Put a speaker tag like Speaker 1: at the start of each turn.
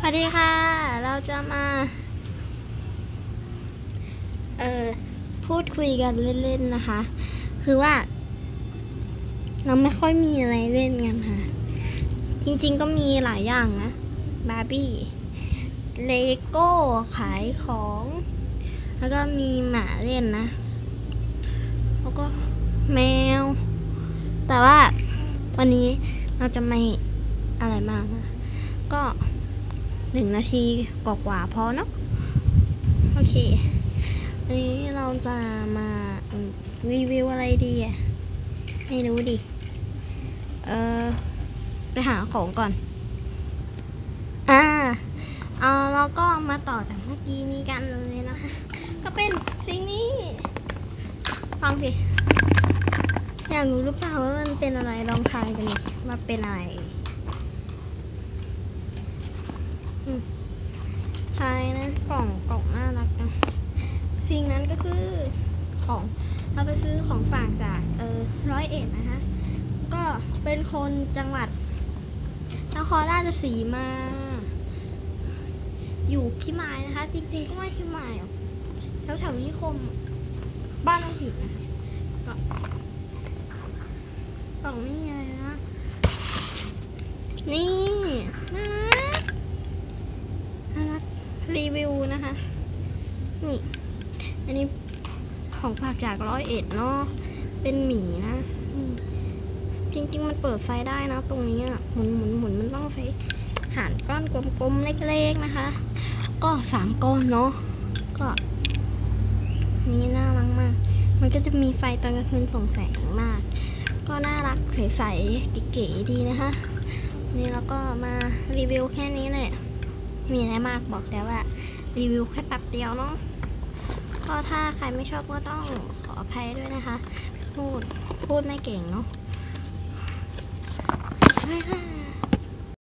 Speaker 1: สวัสดีค่ะ เราจะมา เอ่อ พูดคุยกันเล่นๆนะคะ คือว่า เราไม่ค่อยมีอะไรเล่นกันค่ะ จริงๆก็มีหลายอย่างนะ บาร์บี้ เลโก้ ขายของ แล้วก็มีหมาเล่นนะ แล้วก็แมว แต่ว่าวันนี้เราจะไม่อะไรมากนะ ก็ หนึ่งนาทีกว่าๆพอเนาะโอเควันนี้เราจะมารีวิวอะไรดีอะไม่รู้ดิ เออไปหาของก่อน อ่าเอาเราก็มาต่อจากเมื่อกี้นี้กันเลยนะคะ ก็เป็นสิ่งนี้ฟังสิอยากรู้หรือเปล่าว่ามันเป็นอะไรลองทายกันดิว่าเป็นอะไรอืม ท้ายนะกล่องกล่องน่ารักนะสิ่งนั้นก็คือของเราไปซื้อของฝากจากเออร้อยเอ็ดนะคะก็เป็นคนจังหวัดนครราชสีมา อยู่พิมายนะคะ จริงๆก็ไม่พิมายหรอกแถวแถวๆนิคม บ้านน้องหินนะคะก็กล่องนี่ไงนะนี่น่ารักน่ารักรีวิวนะคะ นี่ อันนี้ของฝากจากร้อยเอ็ดเนาะ เป็นหมีนะอืมจริง ๆ มันเปิดไฟได้นะ ตรงนี้อะหมุนหมุนหมุนมันต้องใช้หารก้อนกลมๆเล็กๆนะคะ ก็สามก้อนเนาะ ก็ นี่น่ารักมาก มันก็จะมีไฟตอนกลางคืนส่องแสงมาก ก็น่ารักใสๆเก๋ๆดีนะคะ นี่เราก็มารีวิวแค่นี้แหละ มีอะไรมากบอกแต่ว่า รีวิวแค่แป๊บเดียวเนาะก็ถ้าใครไม่ชอบก็ต้องขออภัยด้วยนะคะ พูดพูดไม่เก่งเนาะไปค่ะ